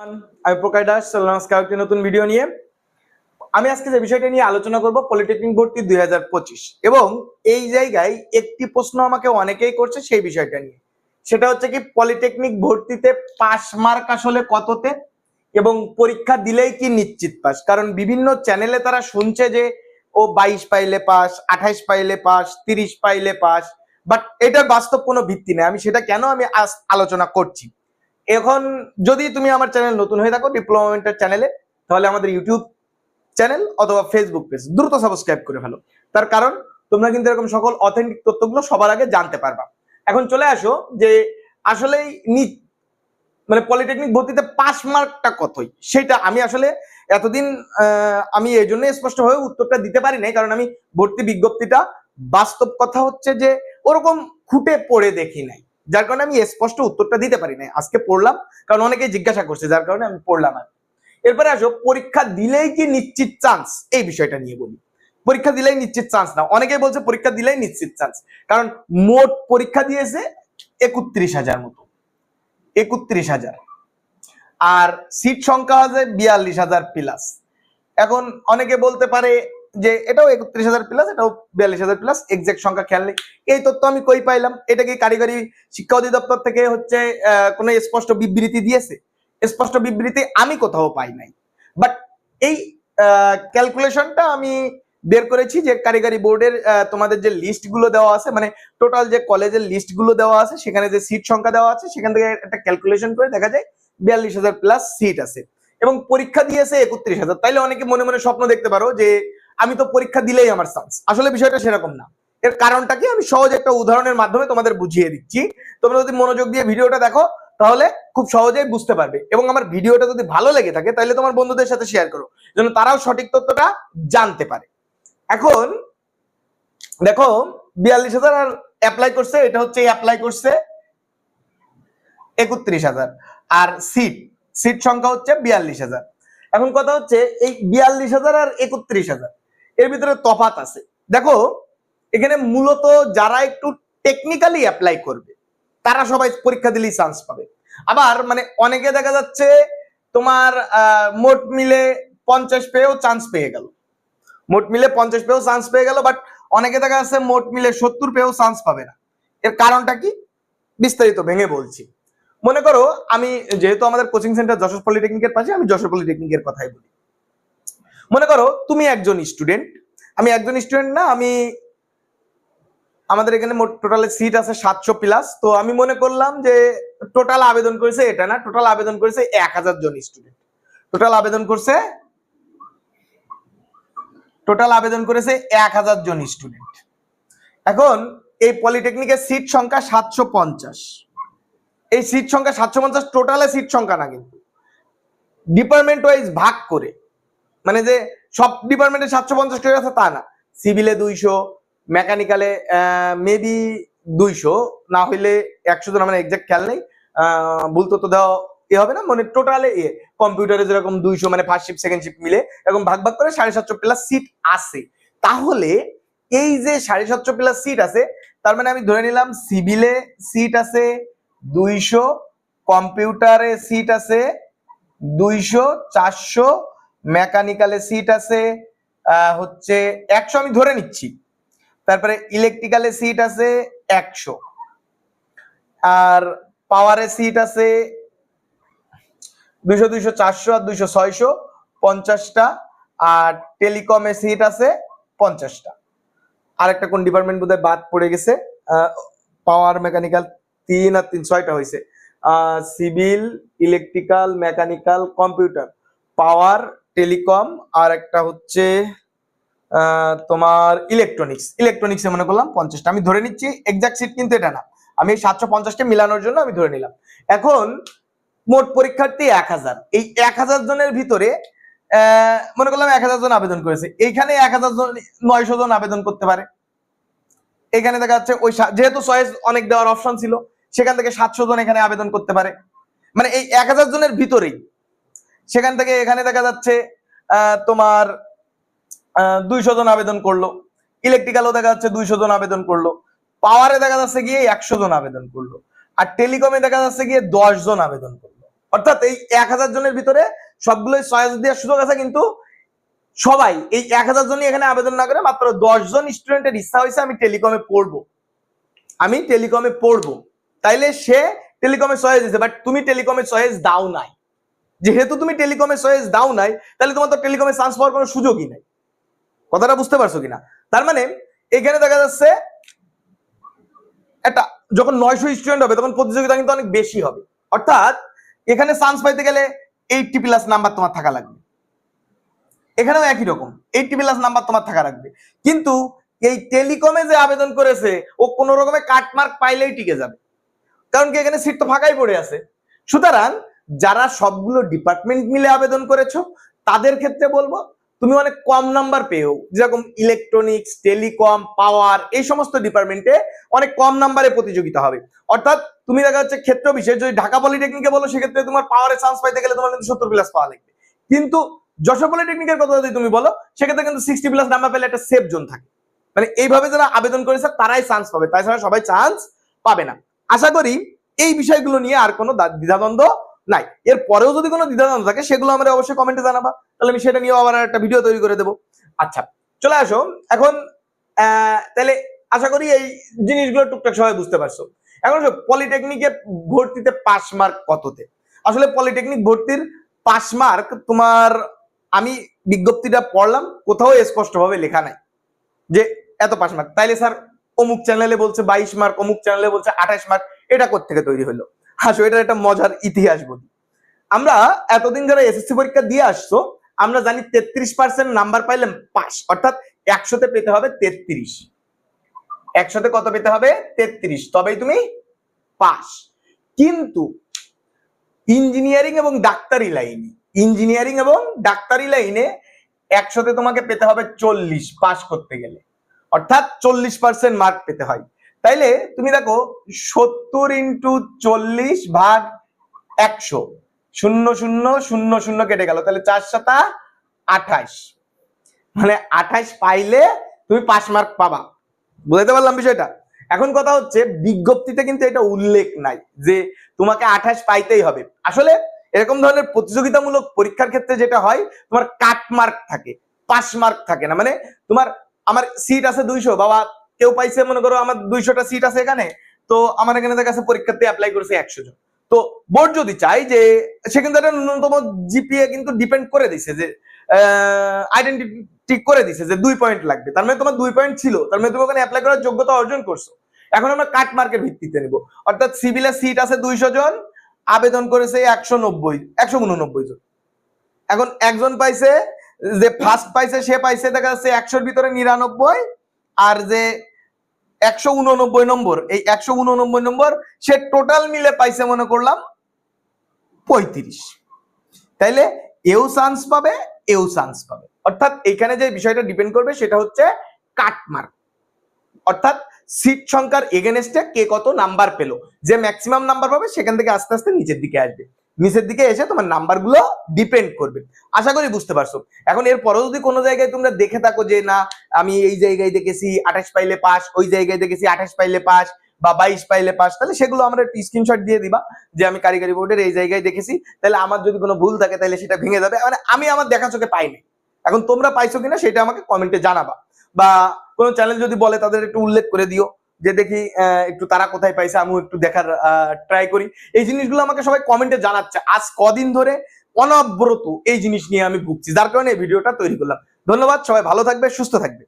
আমি আজকে ভিডিও নিয়ে। আমি আজকে যে বিষয়টা নিয়ে আলোচনা করব পলিটেকনিক ভর্তি দুই হাজার পঁচিশ। এবং এই জায়গায় একটি প্রশ্ন আমাকে অনেকেই করছে সেই বিষয়টা নিয়ে। সেটা হচ্ছে কি পলিটেকনিক ভর্তিতে পাস মার্ক আসলে কততে? এবং পরীক্ষা দিলেই কি নিশ্চিত পাস? কারণ বিভিন্ন চ্যানেলে তারা শুনছে যে, ও বাইশ পাইলে পাস, আঠাইশ পাইলে পাস, তিরিশ পাইলে পাস বাট এটার বাস্তব কোনো ভিত্তি নেই। আমি সেটা কেন আমি আলোচনা করছি? এখন যদি তুমি আমার চ্যানেল নতুন হয়ে থাকো ডিপ্লোমেন্টের চ্যানেলে তাহলে আমাদের ইউটিউব চ্যানেল অথবা ফেসবুক পেজ দ্রুত সাবস্ক্রাইব করে ফেলো। তার কারণ, তোমরা কিন্তু এরকম সকল অথেন্টিক তথ্যগুলো সবার আগে জানতে পারবা। এখন চলে আসো যে আসলেই মানে পলিটেকনিক ভর্তিতে পাস মার্কটা কতই? সেটা আমি আসলে এতদিন আমি এই জন্য স্পষ্টভাবে উত্তরটা দিতে পারি নাই, কারণ আমি ভর্তি বিজ্ঞপ্তিটা বাস্তব কথা হচ্ছে যে ওরকম খুঁটে পড়ে দেখি নাই। যার কারণে আমি স্পষ্ট উত্তরটা দিতে পারি নাই। আজকে পড়লাম, কারণ অনেকে জিজ্ঞাসা করছে, যার কারণে আমি পড়লাম আর। এরপরে আসো, পরীক্ষা দিলেই কি নিশ্চিত চান্স এই বিষয়টা নিয়ে বলি। পরীক্ষা দিলেই নিশ্চিত চান্স না। অনেকেই বলছে পরীক্ষা দিলেই নিশ্চিত চান্স কারণ মোট পরীক্ষা দিয়েছে একত্রিশ হাজার মতো। একত্রিশ হাজার। আর সিট সংখ্যা আছে বিয়াল্লিশ হাজার প্লাস এখন অনেকে বলতে পারে যে এটাও একত্রিশ হাজার প্লাস এটাও বিয়াল্লিশ হাজার প্লাস এক্সাক্ট সংখ্যা খেয়াল নেই। এই তথ্য আমি কই পাইলাম? এটা কি কারিগরি শিক্ষা অধিদপ্তর থেকে হচ্ছে কোনো স্পষ্ট বিবৃতি দিয়েছে? স্পষ্ট বিবৃতি আমি কোথাও পাই নাই। বাট এই ক্যালকুলেশনটা আমি বের করেছি যে কারিগরি বোর্ডের তোমাদের যে লিস্টগুলো দেওয়া আছে মানে টোটাল যে কলেজের লিস্টগুলো দেওয়া আছে, সেখানে যে সিট সংখ্যা দেওয়া আছে, সেখান থেকে একটা ক্যালকুলেশন করে দেখা যায় বিয়াল্লিশ হাজার প্লাস সিট আছে। এবং পরীক্ষা দিয়েছে একত্রিশ হাজার। তাইলে অনেকে মনে মনে স্বপ্ন দেখতে পারো যে আমি তো পরীক্ষা দিলেই আমার চান্স আসলে বিষয়টা সেরকম না। এর কারণটা কি? আমি সহজ একটা উদাহরণের মাধ্যমে তোমাদের বুঝিয়ে দিচ্ছি। তোমরা যদি মনোযোগ দিয়ে ভিডিওটা দেখো, তাহলে খুব সহজেই বুঝতে পারবে। এবং আমার ভিডিওটা যদি ভালো লেগে থাকে, তাহলে তোমার বন্ধুদের সাথে শেয়ার করো, যেন তারাও সঠিক তথ্যটা জানতে পারে। এখন, দেখো, বিয়াল্লিশ হাজার আর অ্যাপ্লাই করছে, এটা হচ্ছে অ্যাপ্লাই করছে একত্রিশ হাজার। আর সিট সিট সংখ্যা হচ্ছে বিয়াল্লিশ হাজার। এখন কথা হচ্ছে, এই বিয়াল্লিশ হাজার আর একত্রিশ হাজার। এর ভিতরে তফাত আছে। দেখো, এখানে মূলত যারা একটু টেকনিক্যালি অ্যাপ্লাই করবে, তারা সবাই পরীক্ষা দিলেই চান্স পাবে। আবার মানে অনেকে দেখা যাচ্ছে তোমার মোট মিলে পঞ্চাশ পেয়েও চান্স পেয়ে গেল। মোট মিলে পঞ্চাশ পেয়েও চান্স পেয়ে গেল বাট অনেকে দেখা যাচ্ছে মোট মিলে সত্তর পেয়েও চান্স পাবে না। এর কারণটা কি? বিস্তারিত ভেঙে বলছি। মনে করো, আমি যেহেতু আমাদের কোচিং সেন্টার যশোর পলিটেকনিকের পাশে, আমি যশোর পলিটেকনিকের কথাই বলি। মনে করো তুমি একজন স্টুডেন্ট আমি একজন স্টুডেন্ট না, আমি আমাদের এখানে মোট টোটালে সিট আছে সাতশো প্লাস তো আমি মনে করলাম যে টোটাল আবেদন করেছে এটা না টোটাল আবেদন করেছে এক হাজার জন স্টুডেন্ট টোটাল আবেদন করছে টোটাল আবেদন করেছে এক হাজার জন স্টুডেন্ট এখন এই পলিটেকনিকের সিট সংখ্যা সাতশো পঞ্চাশ। এই সিট সংখ্যা সাতশো পঞ্চাশ টোটালে সিট সংখ্যা না কিন্তু। ডিপার্টমেন্ট ওয়াইজ ভাগ করে। মানে যে সব ডিপার্টমেন্টে সাতশো পঞ্চাশ করে আছে তা না। সিভিলে দুইশো মেকানিক্যালে মেবি দুইশো, না হইলে একশো জন, আমার এক্সাক্ট খেয়াল নেই। ভুল তথ্য দেওয়া এ হবে না মানে টোটালে এ কম্পিউটারে যেরকম দুইশো মানে ফার্স্ট শিফট সেকেন্ড শিফট মিলে এরকম ভাগ ভাগ করে সাড়ে সাতশো প্লাস সিট আছে। তাহলে এই যে সাড়ে সাতশো প্লাস সিট আছে, তার মানে আমি ধরে নিলাম সিভিলে সিট আছে দুইশো কম্পিউটারে সিট আছে দুইশো, চারশো মেকানিক্যালে সিট আছে হচ্ছে একশো আমি ধরে নিচ্ছি। তারপরে ইলেকট্রিক্যালে সিট আছে একশো। আর পাওয়ারে সিট আছে দুইশো দুইশো চারশো আর দুইশো ছয়শো, পঞ্চাশটা। আর টেলিকমে সিট আছে পঞ্চাশটা। আর একটা কোন ডিপার্টমেন্ট বোধহয় বাদ পড়ে গেছে পাওয়ার মেকানিক্যাল তিন আর তিন, ছয়টা হয়েছে। Civil electrical mechanical computer power, telecom, আর একটা হচ্ছে তোমার ইলেকট্রনিক্স ইলেকট্রনিক্সে মনে করলাম পঞ্চাশটা। আমি ধরে নিচ্ছি এক্সাক্ট সিট কিন্তু এটা না। আমি সাতশো পঞ্চাশকে মিলানোর জন্য আমি ধরে নিলাম। এখন, মোট পরীক্ষার্থী এক হাজার। এই এক হাজার জনের ভিতরে মনে করলাম এক হাজার জন আবেদন করেছে। এইখানে এক হাজার জন, নয়শো জন আবেদন করতে পারে। এখানে দেখা যাচ্ছে, ওই যেহেতু চয়েস অনেক দেওয়ার অপশন ছিল, সেখান থেকে সাতশো জন এখানে আবেদন করতে পারে। মানে এই এক হাজার জনের ভিতরেই সেখান থেকে এখানে দেখা যাচ্ছে তোমার দুইশো জন আবেদন করল। ইলেকট্রিক্যালও দেখা যাচ্ছে দুইশো জন আবেদন করল। পাওয়ারে দেখা যাচ্ছে গিয়ে একশো জন আবেদন করল। আর টেলিকমে দেখা যাচ্ছে গিয়ে দশ জন আবেদন করল। অর্থাৎ এই এক হাজার জনের ভিতরে সবগুলোই চয়েস দেওয়ার সুযোগ আছে, কিন্তু সবাই এই এক হাজার জনই এখানে আবেদন না করে, মাত্র দশ জন স্টুডেন্টের ইচ্ছা হয়েছে আমি টেলিকমে পড়ব। আমি টেলিকমে পড়ব। তাইলে সে টেলিকমে চয়েস দিছে বাট তুমি টেলিকমে চয়েস দাও নাই। যেহেতু তুমি টেলিকমে চয়েস দাও নাই, তাহলে তোমার তো টেলিকমে চান্স পাওয়ার কোনো সুযোগই নাই। কথাটা বুঝতে পারছ কিনা? তার মানে এখানে দেখা যাচ্ছে, একটা যখন নয়শো স্টুডেন্ট হবে, তখন প্রতিযোগিতা কিন্তু অনেক বেশি হবে। অর্থাৎ, এখানে চান্স পাইতে গেলে এইটটি প্লাস নাম্বার তোমার থাকা লাগবে। এখানেও একই রকম এইটটি প্লাস নাম্বার তোমার থাকা লাগবে। কিন্তু, এই টেলিকমে যে আবেদন করেছে, ও কোনো রকমে কাটমার্ক পাইলেই টিকে যাবে। কারণ কি, এখানে সিট তো ফাঁকাই পড়ে আছে। সুতরাং যারা সবগুলো ডিপার্টমেন্ট মিলে আবেদন করেছ, তাদের ক্ষেত্রে বলব, তুমি অনেক কম নাম্বার পেও যেরকম ইলেকট্রনিক্স টেলিকম পাওয়ার এই সমস্ত ডিপার্টমেন্টে অনেক কম নাম্বারে প্রতিযোগিতা হবে। অর্থাৎ তুমি দেখা যাচ্ছে ক্ষেত্র বিশেষ, যদি ঢাকা পলিটেকনিকে বলো, সেক্ষেত্রে তোমার পাওয়ারে চান্স পাইতে গেলে তোমার কিন্তু সত্তর প্লাস পাওয়া লাগবে। কিন্তু যশোর পলিটেকনিকের কথা যদি তুমি বলো, সেক্ষেত্রে কিন্তু সিক্সটি প্লাস নাম্বার পেলে একটা সেফ জোন থাকে। মানে এইভাবে যারা আবেদন করেছে, তারাই চান্স পাবে। তাছাড়া সবাই চান্স পাবে না। আশা করি এই বিষয়গুলো নিয়ে আর কোনো দ্বিধাদ্বন্দ্ব নাই। এর পরেও যদি কোনো দ্বিধাদ্বন্দ্ব থাকে, সেগুলো আমরা অবশ্যই কমেন্টে জানাবা। তাহলে আমি সেটা নিয়েও আবার একটা ভিডিও তৈরি করে দেবো। আচ্ছা চলে আসো। এখন তাহলে আশা করি এই জিনিসগুলো টুকটাক সবাই বুঝতে পারছ। এখন পলিটেকনিকে ভর্তিতে পাস মার্ক কততে? আসলে পলিটেকনিক ভর্তির পাস মার্ক তোমার, আমি বিজ্ঞপ্তিটা পড়লাম, কোথাও স্পষ্টভাবে লেখা নাই যে এত পাস মার্ক তাইলে স্যার, অমুক চ্যানেলে বলছে বাইশ মার্ক অমুক চ্যানেলে বলছে আঠাশ মার্ক এটা কোথেকে তৈরি হলো? হাসো এটার একটা মজার ইতিহাস বলি। আমরা এতদিন যারা এসএসসি পরীক্ষা দিয়ে আসছো, আমরা জানি তেত্রিশ পার্সেন্ট নাম্বার পাইলে পাস অর্থাৎ একশোতে পেতে হবে তেত্রিশ। একশোতে কত পেতে হবে? তেত্রিশ। তবেই তুমি পাস কিন্তু ইঞ্জিনিয়ারিং এবং ডাক্তারি লাইনে ইঞ্জিনিয়ারিং এবং ডাক্তারি লাইনে একশোতে তোমাকে পেতে হবে চল্লিশ পাস করতে গেলে। অর্থাৎ চল্লিশ পার্সেন্ট মার্ক পেতে হয়। তাইলে তুমি দেখো সত্তর ইন্টু চল্লিশ ভাগ একশো। শূন্য শূন্য শূন্য শূন্য কেটে গেল। তাহলে চার সাতা আঠাশ। মানে আঠাশ পাইলে তুমি পাস মার্ক পাবা। বুঝতে পারলাম বিষয়টা? এখন কথা হচ্ছে, বিজ্ঞপ্তিতে কিন্তু এটা উল্লেখ নাই যে তোমাকে আঠাশ পাইতেই হবে। আসলে এরকম ধরনের প্রতিযোগিতামূলক পরীক্ষার ক্ষেত্রে যেটা হয়, তোমার কাট মার্ক থাকে পাস মার্ক থাকে না। মানে তোমার, আমার সিট আছে দুইশো, বাবা কেউ পাইছে, মনে করো আমার দুইশোটা সিট আছে এখানে, তো আমার এখানে দেখা গেছে পরীক্ষাতে অ্যাপ্লাই করেছে একশো জন। তো বোর্ড যদি চাই যে, সে কিন্তু একটা ন্যূনতম জিপিএ কিন্তু ডিপেন্ড করে দিছে যে আইডেন্টিটি করে দিছে যে দুই পয়েন্ট লাগবে। তার মানে তোমার দুই পয়েন্ট ছিল, তার মানে তুমি ওখানে অ্যাপ্লাই করার যোগ্যতা অর্জন করছ। এখন আমরা কাট মার্কের ভিত্তিতে নিব। অর্থাৎ সিভিলের সিট আছে দুইশো জন, আবেদন করেছে একশো নব্বই, একশো উননব্বই জন। এখন একজন পাইছে, যে ফার্স্ট পাইছে, সে পাইছে দেখা যাচ্ছে একশোর ভিতরে নিরানব্বই আর যে একশো উননব্বই নম্বর, এই একশো উননব্বই নম্বর সে টোটাল মিলে পাইছে মনে করলাম পঁয়ত্রিশ। তাইলে এও চান্স পাবে, এও চান্স পাবে। অর্থাৎ এখানে যে বিষয়টা ডিপেন্ড করবে সেটা হচ্ছে কাটমার্ক অর্থাৎ সিট সংখ্যার এগেনস্টে কে কত নাম্বার পেল। যে ম্যাক্সিমাম নাম্বার পাবে সেখান থেকে আস্তে আস্তে নিচের দিকে আসবে। নিচের দিকে এসে তোমার নাম্বারগুলো ডিপেন্ড করবে। আশা করি বুঝতে পারছ। এখন এর পরেও যদি কোনো জায়গায় তোমরা দেখে থাকো যে, না, আমি এই জায়গায় দেখেছি, আঠাশ পাইলে পাস ওই জায়গায় দেখেছি, আঠাশ পাইলে পাস বা বাইশ পাইলে পাস তাহলে সেগুলো আমরা একটু স্ক্রিনশট দিয়ে দিবা যে, আমি কারিগরি বোর্ডের এই জায়গায় দেখেছি। তাহলে আমার যদি কোনো ভুল থাকে, তাহলে সেটা ভেঙে যাবে। মানে আমি আমার দেখা চোখে পাইনি এখন তোমরা পাইছো কিনা, সেটা আমাকে কমেন্টে জানাবা। বা কোনো চ্যানেল যদি বলে, তাদের একটু উল্লেখ করে দিও। যে দেখি একটু তারা কোথায় পাইছে, আমিও একটু দেখার ট্রাই করি। এই জিনিসগুলো আমাকে সবাই কমেন্টে জানাচ্ছে। আজ কদিন ধরে অনবরত এই জিনিস নিয়ে আমি ভুগছি। যার কারণে এই ভিডিওটা তৈরি করলাম। ধন্যবাদ, সবাই ভালো থাকবে, সুস্থ থাকবে।